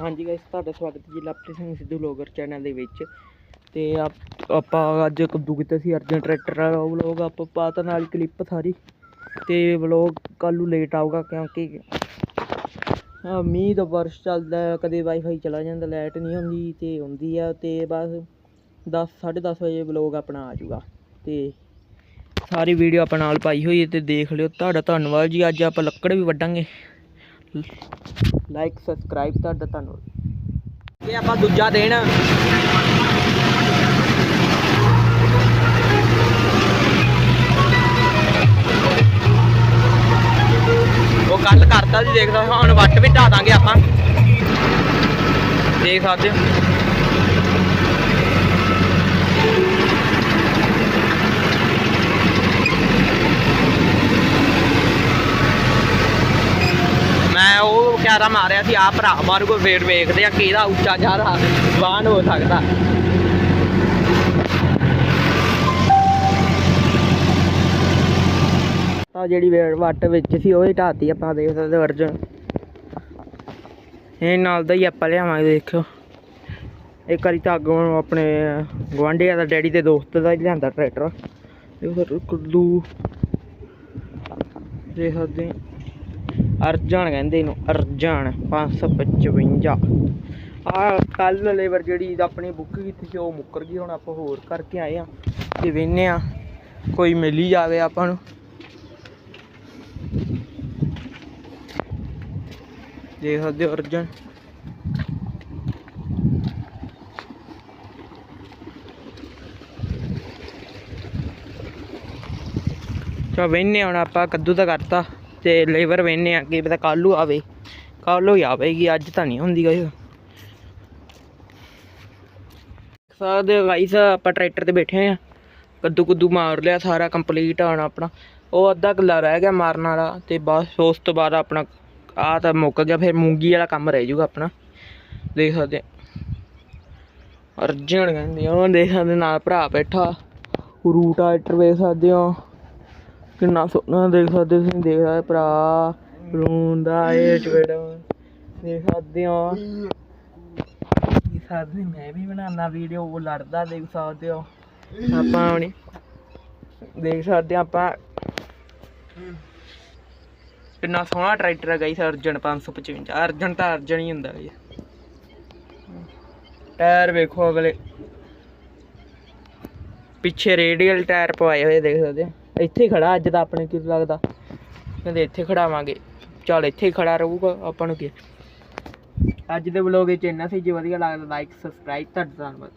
ਹਾਂਜੀ ਗਾਇਸ ਤੁਹਾਡਾ ਸਵਾਗਤ ਜੀ ਲਵਪ੍ਰੀਤ ਸਿੰਘ ਸਿੱਧੂ ਲੋਗਰ ਚੈਨਲ ਦੇ ਵਿੱਚ। ਤੇ ਆਪਾਂ ਅੱਜ ਕੱਦੂ ਕੀਤਾ ਸੀ, ਅਰਜਨ ਟਰੈਕਟਰ ਵਾਲਾ ਉਹ ਵਲੋਗ ਆਪਾਂ ਪਾਤਾ ਨਾਲ ਕਲਿੱਪ ਸਾਰੀ। ਤੇ ਵਲੋਗ ਕੱਲ ਨੂੰ ਲੇਟ ਆਊਗਾ ਕਿਉਂਕਿ ਮੀਂਹ ਦਾ ਵਰਸ਼ ਚੱਲਦਾ ਕਦੇ ਵਾਈਫਾਈ ਚਲਾ ਜਾਂਦਾ ਲਾਈਟ ਨਹੀਂ ਹੁੰਦੀ ਤੇ ਹੁੰਦੀ ਆ ਤੇ ਬਸ 10 10:30 ਵਜੇ ਵਲੋਗ ਆਪਣਾ ਆ ਜਾਊਗਾ। ਤੇ ਸਾਰੀ ਵੀਡੀਓ ਆਪਾਂ ਨਾਲ ਪਾਈ ਹੋਈ ਹੈ ਤੇ ਦੇਖ ਲਿਓ। ਤੁਹਾਡਾ ਧੰਨਵਾਦ ਜੀ, ਅੱਜ ਆਪਾਂ ਲੱਕੜ ਵੀ ਵੱਢਾਂਗੇ। ਲਾਈਕ ਸਬਸਕ੍ਰਾਈਬ ਤੁਹਾਡਾ ਧੰਨਵਾਦ। ਇਹ ਆਪਾਂ ਦੂਜਾ ਦੇਣ ਉਹ ਗੱਲ ਕਰਤਾ ਜੀ ਦੇਖ ਸਕਦੇ ਹੁਣ ਵੱਟ ਵੀ ਢਾ ਦਾਂਗੇ ਆਪਾਂ। ਦੇਖ ਸਕਦੇ ਹੋ ਮੈਂ ਉਹ ਮਾਰਿਆ ਸੀ ਆ ਭਰਾ ਮਾਰੂਗਾ ਫੇਰ ਵੇਖਦੇ ਆ ਕਿਹਦਾ ਉੱਚਾ ਜ਼ਿਆਦਾ ਬਾਣ ਹੋ ਸਕਦਾ। ਆ ਜਿਹੜੀ ਵੱਟ ਵਿੱਚ ਸੀ, ਉਹ ਹੀ ਢਾਤੀ ਆਪਾਂ ਦੇਖ ਸਕਦੇ ਹੋ ਅਰਜਨ। ਇਹ ਨਾਲ ਦਾ ਹੀ ਆਪਾਂ ਲਿਆਵਾਂਗੇ, ਦੇਖਿਓ। ਇੱਕ ਵਾਰੀ ਤਾਂ ਅੱਗੋਂ ਆਪਣੇ ਗੁਆਂਢੀਆਂ ਦਾ ਡੈਡੀ ਦੇ ਦੋਸਤ ਦਾ ਹੀ ਲਿਆਂਦਾ ਟਰੈਕਟਰ। ਇਹ ਫਿਰ ਕੁੱਲੂ। ਦੇਖ ਸਕਦੇ ਹੋ। ਅਰਜਨ ਕਹਿੰਦੇ ਇਹਨੂੰ, ਅਰਜਨ 555 ਆ ਕੱਲ ਲੇਬਰ ਜਿਹੜੀ ਆਪਣੀ ਬੁੱਕ ਕੀਤੀ ਸੀ, ਉਹ ਮੁੱਕਰ ਗਈ, ਹੁਣ ਆਪਾਂ ਹੋਰ ਕਰਕੇ ਆਏ ਆ ਤੇ ਵੇਨੇ ਆ ਕੋਈ ਮਿਲ ਹੀ ਜਾਵੇ ਆਪਾਂ ਨੂੰ। ਦੇਖ ਸਕਦੇ ਹੋ ਅਰਜਨ। ਚਾ ਵੇਨੇ ਹੁਣ ਆਪਾਂ, ਕੱਦੂ ਦਾ ਕਰਤਾ। ਤੇ ਲੇਬਰ ਵੇਨੇ ਆ ਕੀ ਪਤਾ ਕੱਲ੍ਹ ਨੂੰ ਆਵੇ। ਕੱਲ੍ਹ ਨੂੰ ਹੀ ਆਵੇਗੀ ਅੱਜ ਤਾਂ ਨਹੀਂ ਹੁੰਦੀ ਗਾਇਸ ਸਕਦੇ ਗਾਇਸ ਆਪਾਂ ਟਰੈਕਟਰ ਤੇ ਬੈਠੇ ਆ ਕੱਦੂ ਕੁੱਦੂ ਮਾਰ ਲਿਆ ਸਾਰਾ ਕੰਪਲੀਟ ਆਣਾ ਆਪਣਾ। ਉਹ ਅੱਧਾ ਕਿੱਲਾ ਰਹਿ ਗਿਆ ਮਾਰਨ ਵਾਲਾ ਤੇ ਬਸ ਉਸ ਤੋਂ ਬਾਅਦ ਆਪਣਾ ਆ ਤਾਂ ਮੁੱਕ ਗਿਆ ਫਿਰ ਮੂੰਗੀ ਵਾਲਾ ਕੰਮ ਰਹਿ ਜਾਊਗਾ ਆਪਣਾ। ਦੇਖ ਸਕਦੇ ਅਰਜਨ ਕਹਿੰਦੇ ਆ, ਉਹ ਦੇਖ ਸਕਦੇ ਨਾਲ ਭਰਾ ਬੈਠਾ। ਰੂਟ ਰੂਟਾਈਟਰ ਵੇਖ ਸਕਦੇ ਹੋ। ਕਿੰਨਾ ਸੋਹਣਾ ਦੇਖ ਸਕਦੇ ਹੋ, ਤੁਸੀਂ ਦੇਖ ਸਕਦੇ ਭਰਾ ਰੂਨ ਦਾ ਚਵੇੜਾ ਦੇਖ ਸਕਦੇ ਹੋ। ਇਹ ਸਕਦੇ ਮੈਂ ਵੀ ਬਣਾਉਣਾ ਵੀਡੀਓ ਉਹ ਲੜਦਾ ਦੇਖ ਸਕਦੇ ਹੋ। ਆਪਾਂ ਹੁਣੀ ਦੇਖ ਸਕਦੇ ਆਪਾਂ ਕਿੰਨਾ ਸੋਹਣਾ ਟਰੈਕਟਰ ਹੈ ਗਾਈਸ ਅਰਜਨ 555 ਅਰਜਨ ਤਾਂ ਅਰਜਨ ਹੀ ਹੁੰਦਾ ਜੀ। ਟਾਇਰ ਵੇਖੋ ਅਗਲੇ। ਪਿੱਛੇ ਰੇਡੀਅਲ ਟਾਇਰ ਪਵਾਏ ਹੋਏ ਦੇਖ ਸਕਦੇ ਹੋ। ਇੱਥੇ ਹੀ ਖੜਾ, ਅੱਜ ਤਾਂ ਆਪਣੇ ਕੀ ਲੱਗਦਾ? ਕਹਿੰਦੇ ਇੱਥੇ ਖੜਾਵਾਂਗੇ। ਚੱਲ ਇੱਥੇ ਹੀ ਖੜਾ ਰਹੂਗਾ, ਆਪਾਂ ਨੂੰ ਕੀ? ਅੱਜ ਦੇ ਵਲੋਗ ਵਿੱਚ ਇੰਨਾ ਸੀ, ਜੇ ਵਧੀਆ ਲੱਗਦਾ ਲਾਈਕ ਸਬਸਕ੍ਰਾਈਬ ਤੁਹਾਡਾ ਧੰਨਵਾਦ।